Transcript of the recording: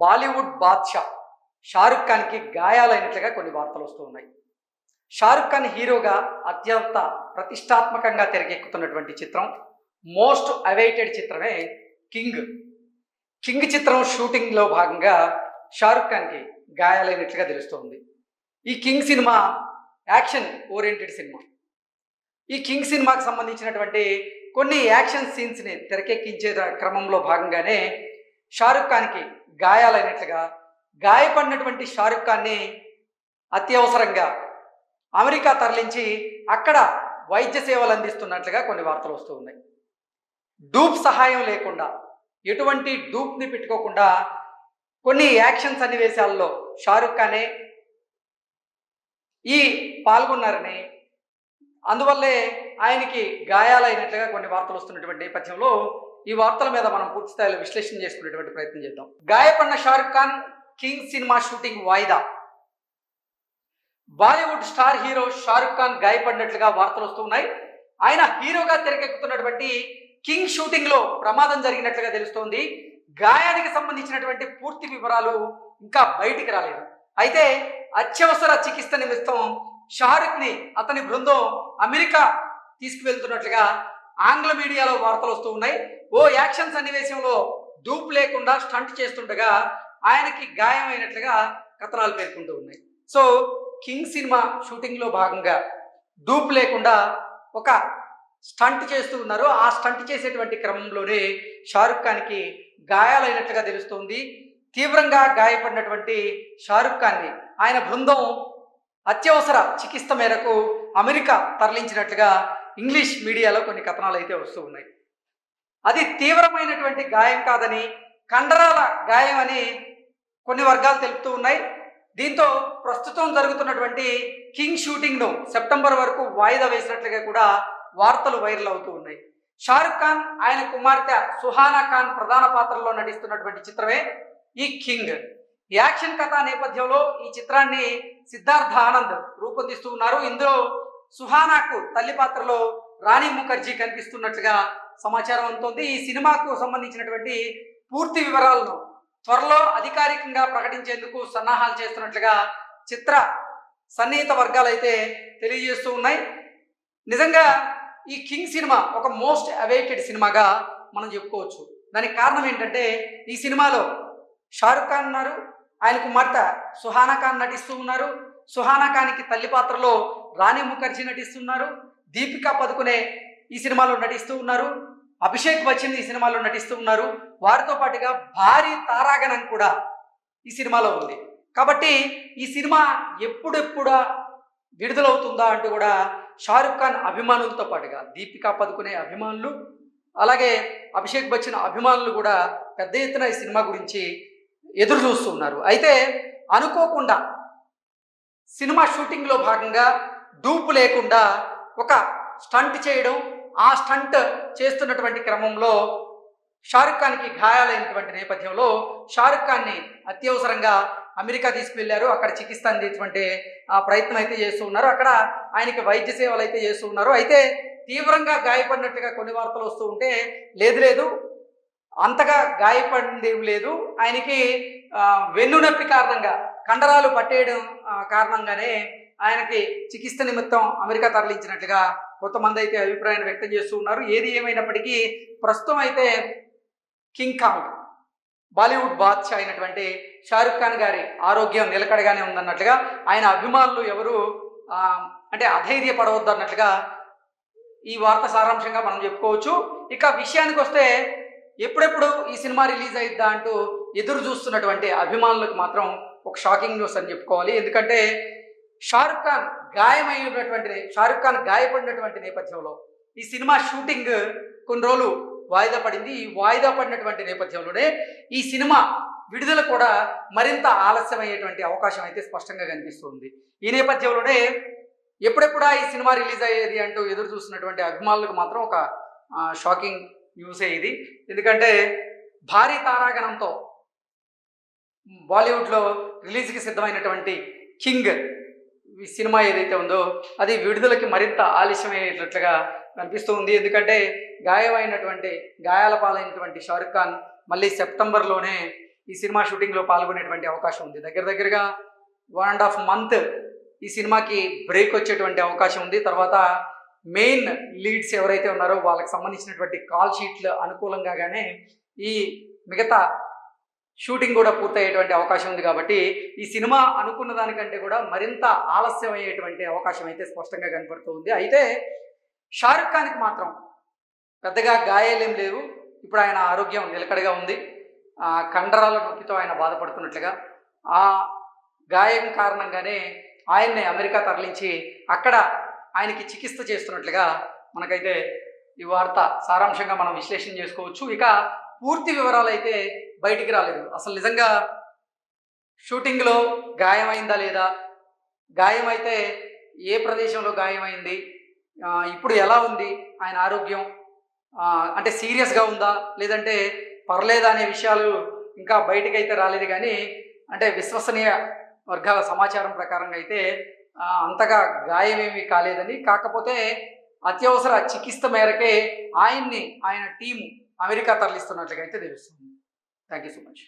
బాలీవుడ్ బాద్షా షారుఖ్ ఖాన్కి గాయాలైనట్లుగా కొన్ని వార్తలు వస్తూ ఉన్నాయి. షారుఖ్ ఖాన్ హీరోగా అత్యంత ప్రతిష్టాత్మకంగా తెరకెక్కుతున్నటువంటి చిత్రం మోస్ట్ అవైటెడ్ చిత్రమే కింగ్. కింగ్ చిత్రం షూటింగ్లో భాగంగా షారుఖ్ ఖాన్కి గాయాలైనట్లుగా తెలుస్తోంది. ఈ King cinema action oriented cinema. ఈ కింగ్ సినిమాకి సంబంధించినటువంటి కొన్ని యాక్షన్ సీన్స్ని తెరకెక్కించే క్రమంలో భాగంగానే షారుఖ్ ఖాన్కి గాయాలైనట్లుగా గాయపడినటువంటి షారుఖ్ ఖాన్ని అత్యవసరంగా అమెరికా తరలించి అక్కడ వైద్య సేవలు అందిస్తున్నట్లుగా కొన్ని వార్తలు వస్తూ ఉన్నాయి. డూప్ సహాయం లేకుండా ఎటువంటి డూప్ని పెట్టుకోకుండా కొన్ని యాక్షన్ సన్నివేశాల్లో షారుఖ్ ఖానే ఈ పాల్గొన్నారని అందువల్లే ఆయనకి గాయాలైనట్లుగా కొన్ని వార్తలు వస్తున్నటువంటి నేపథ్యంలో ఈ వార్తల మీద మనం పూర్తి స్థాయిలో విశ్లేషణ చేసుకునేటువంటి ప్రయత్నం చేద్దాం. గాయపడిన Shahrukh Khan King cinema shooting వాయిదా? Bollywood star hero Shahrukh Khan గాయపడినట్లుగా వార్తలు వస్తున్నాయి ఆయన హీరోగా తెరకెక్కుతున్నటువంటి కింగ్ షూటింగ్లో ప్రమాదం జరిగినట్లుగా తెలుస్తోంది. గాయానికి సంబంధించినటువంటి పూర్తి వివరాలు ఇంకా బయటికి రాలేదు. అయితే అత్యవసర చికిత్స నిమిత్తం షారుఖ్ని అతని బృందం అమెరికా తీసుకువెళ్తున్నట్లుగా ఆంగ్ల మీడియాలో వార్తలు వస్తూ ఉన్నాయి. ఓ యాక్షన్ సన్నివేశంలో దూపు లేకుండా స్టంట్ చేస్తుండగా ఆయనకి గాయమైనట్లుగా కథనాలు పేర్కొంటూ ఉన్నాయి. సో కింగ్ సినిమా షూటింగ్లో భాగంగా దూపు లేకుండా ఒక స్టంట్ చేస్తూ ఉన్నారు. ఆ స్టంట్ చేసేటువంటి క్రమంలోనే షారుఖ్ ఖాన్కి గాయాలైనట్లుగా తెలుస్తోంది. తీవ్రంగా గాయపడినటువంటి షారుఖ్ ఖాన్ని ఆయన బృందం అత్యవసర చికిత్స మేరకు అమెరికా తరలించినట్లుగా ఇంగ్లీష్ మీడియాలో కొన్ని కథనాలు అయితే వస్తూ ఉన్నాయి. అది తీవ్రమైనటువంటి గాయం కాదని కండరాల గాయం అని కొన్ని వర్గాలు తెలుపుతూ ఉన్నాయి. దీంతో ప్రస్తుతం జరుగుతున్నటువంటి కింగ్ షూటింగ్ను సెప్టెంబర్ వరకు వాయిదా వేసినట్లుగా కూడా వార్తలు వైరల్ అవుతూ ఉన్నాయి. షారుఖ్ ఖాన్ ఆయన కుమార్తె సుహానా ఖాన్ ప్రధాన పాత్రలో నటిస్తున్నటువంటి చిత్రమే ఈ కింగ్. యాక్షన్ కథ నేపథ్యంలో ఈ చిత్రాన్ని సిద్ధార్థ ఆనంద్ రూపొందిస్తూ ఉన్నారు. ఇందులో సుహానాకు తల్లి పాత్రలో రాణి ముఖర్జీ కనిపిస్తున్నట్లుగా సమాచారం అందుతోంది. ఈ సినిమాకు సంబంధించినటువంటి పూర్తి వివరాలను త్వరలో అధికారికంగా ప్రకటించేందుకు సన్నాహాలు చేస్తున్నట్లుగా చిత్ర సన్నిహిత వర్గాలు అయితే తెలియజేస్తూ ఉన్నాయి. నిజంగా ఈ కింగ్ సినిమా ఒక మోస్ట్ అవైటెడ్ సినిమాగా మనం చెప్పుకోవచ్చు. దానికి కారణం ఏంటంటే ఈ సినిమాలో షారుఖ్ ఖాన్ ఉన్నారు ఆయన కుమార్తె సుహానా ఖాన్ నటిస్తూ ఉన్నారు. సుహానకానికి తల్లి పాత్రలో రాణి ముఖర్జీ నటిస్తున్నారు. దీపికా పదుకునే ఈ సినిమాలో నటిస్తూ ఉన్నారు. అభిషేక్ బచ్చన్ ఈ సినిమాలో నటిస్తూ ఉన్నారు. వారితో పాటుగా భారీ తారాగణం కూడా ఈ సినిమాలో ఉంది. కాబట్టి ఈ సినిమా ఎప్పుడెప్పుడా విడుదలవుతుందా అంటూ కూడా షారుఖ్ ఖాన్ అభిమానులతో పాటుగా దీపికా పదుకునే అభిమానులు అలాగే అభిషేక్ బచ్చన్ అభిమానులు కూడా పెద్ద ఎత్తున ఈ సినిమా గురించి ఎదురు చూస్తున్నారు అయితే అనుకోకుండా సినిమా షూటింగ్లో భాగంగా డూపు లేకుండా ఒక స్టంట్ చేయడం ఆ స్టంట్ చేస్తున్నటువంటి క్రమంలో షారుఖ్ ఖాన్కి గాయాలైనటువంటి నేపథ్యంలో షారుఖ్ ఖాన్ని అత్యవసరంగా అమెరికా తీసుకువెళ్ళారు అక్కడ చికిత్స అందేటువంటి ఆ ప్రయత్నం అయితే చేస్తూ ఉన్నారు. అక్కడ ఆయనకి వైద్య సేవలు అయితే చేస్తూ ఉన్నారు. అయితే తీవ్రంగా గాయపడినట్టుగా కొన్ని వార్తలు వస్తూ ఉంటే లేదు లేదు అంతగా గాయపడింది లేదు. ఆయనకి వెన్నునొప్పి వెన్ను నొప్పి కారణంగా కండరాలు పట్టేయడం కారణంగానే ఆయనకి చికిత్స నిమిత్తం అమెరికా తరలించినట్లుగా కొంతమంది అయితే అభిప్రాయాన్ని వ్యక్తం చేస్తూ ఉన్నారు. ఏది ఏమైనప్పటికీ ప్రస్తుతం అయితే కింగ్ కాంగ్ బాలీవుడ్ బాద్షా అయినటువంటి షారుఖ్ ఖాన్ గారి ఆరోగ్యం నిలకడగానే ఉందన్నట్లుగా ఆయన అభిమానులు ఎవరు అంటే అంటే అధైర్యపడవద్దు అన్నట్లుగా ఈ వార్త సారాంశంగా మనం చెప్పుకోవచ్చు. ఇక విషయానికి వస్తే ఎప్పుడెప్పుడు ఈ సినిమా రిలీజ్ అయిద్దా అంటూ ఎదురు చూస్తున్నటువంటి అభిమానులకు మాత్రం ఒక షాకింగ్ న్యూస్ అని చెప్పుకోవాలి. ఎందుకంటే షారుఖ్ ఖాన్ గాయమైనటువంటి షారుఖ్ ఖాన్ గాయపడినటువంటి నేపథ్యంలో ఈ సినిమా షూటింగ్ కొన్ని రోజులు వాయిదా పడింది. ఈ వాయిదా పడినటువంటి నేపథ్యంలోనే ఈ సినిమా విడుదల కూడా మరింత ఆలస్యమయ్యేటువంటి అవకాశం అయితే స్పష్టంగా కనిపిస్తుంది. ఈ నేపథ్యంలోనే ఎప్పుడెప్పుడా ఈ సినిమా రిలీజ్ అయ్యేది అంటూ ఎదురు చూస్తున్నటువంటి అభిమానులకు మాత్రం ఒక షాకింగ్ న్యూసే ఇది. ఎందుకంటే భారీ తారాగణంతో బాలీవుడ్లో రిలీజ్కి సిద్ధమైనటువంటి కింగ్ ఈ సినిమా ఏదైతే ఉందో అది విడుదలకి మరింత ఆలస్యమయ్యేటట్లుగా కనిపిస్తూ ఉంది. ఎందుకంటే గాయమైనటువంటి గాయాల పాలైనటువంటి షారుఖ్ ఖాన్ మళ్ళీ సెప్టెంబర్లోనే ఈ సినిమా షూటింగ్లో పాల్గొనేటువంటి అవకాశం ఉంది. దగ్గర దగ్గరగా వన్ అండ్ హాఫ్ మంత్ ఈ సినిమాకి బ్రేక్ వచ్చేటువంటి అవకాశం ఉంది. తర్వాత మెయిన్ లీడ్స్ ఎవరైతే ఉన్నారో వాళ్ళకి సంబంధించినటువంటి కాల్ షీట్లు అనుకూలంగానే ఈ మిగతా షూటింగ్ కూడా పూర్తయ్యేటువంటి అవకాశం ఉంది కాబట్టి ఈ సినిమా అనుకున్న దానికంటే కూడా మరింత ఆలస్యం అయ్యేటువంటి అవకాశం అయితే స్పష్టంగా కనపడుతూ ఉంది. అయితే షారుఖ్ ఖాన్కి మాత్రం పెద్దగా గాయాలేం లేవు. ఇప్పుడు ఆయన ఆరోగ్యం నిలకడగా ఉంది. ఆ, కండరాల నొప్పితో ఆయన బాధపడుతున్నట్లుగా. ఆ గాయం కారణంగానే ఆయన్ని అమెరికా తరలించి అక్కడ ఆయనకి చికిత్స చేస్తున్నట్లుగా మనకైతే ఈ వార్త సారాంశంగా మనం విశ్లేషణ చేసుకోవచ్చు. ఇక పూర్తి వివరాలు అయితే బయటికి రాలేదు. అసలు నిజంగా షూటింగ్లో గాయమైందా లేదా? గాయమైతే ఏ ప్రదేశంలో గాయమైంది? ఇప్పుడు ఎలా ఉంది? ఆయన ఆరోగ్యం అంటే సీరియస్గా ఉందా? లేదంటే పర్లేదా అనే విషయాలు ఇంకా బయటికి అయితే రాలేదు కానీ అంటే విశ్వసనీయ వర్గాల సమాచారం ప్రకారంగా అయితే అంతగా గాయమేమీ కాలేదని. కాకపోతే అత్యవసర చికిత్స మేరకే ఆయన్ని ఆయన టీము అమెరికా తరలిస్తున్నట్లుగా అయితే తెలుస్తుంది. Thank you so much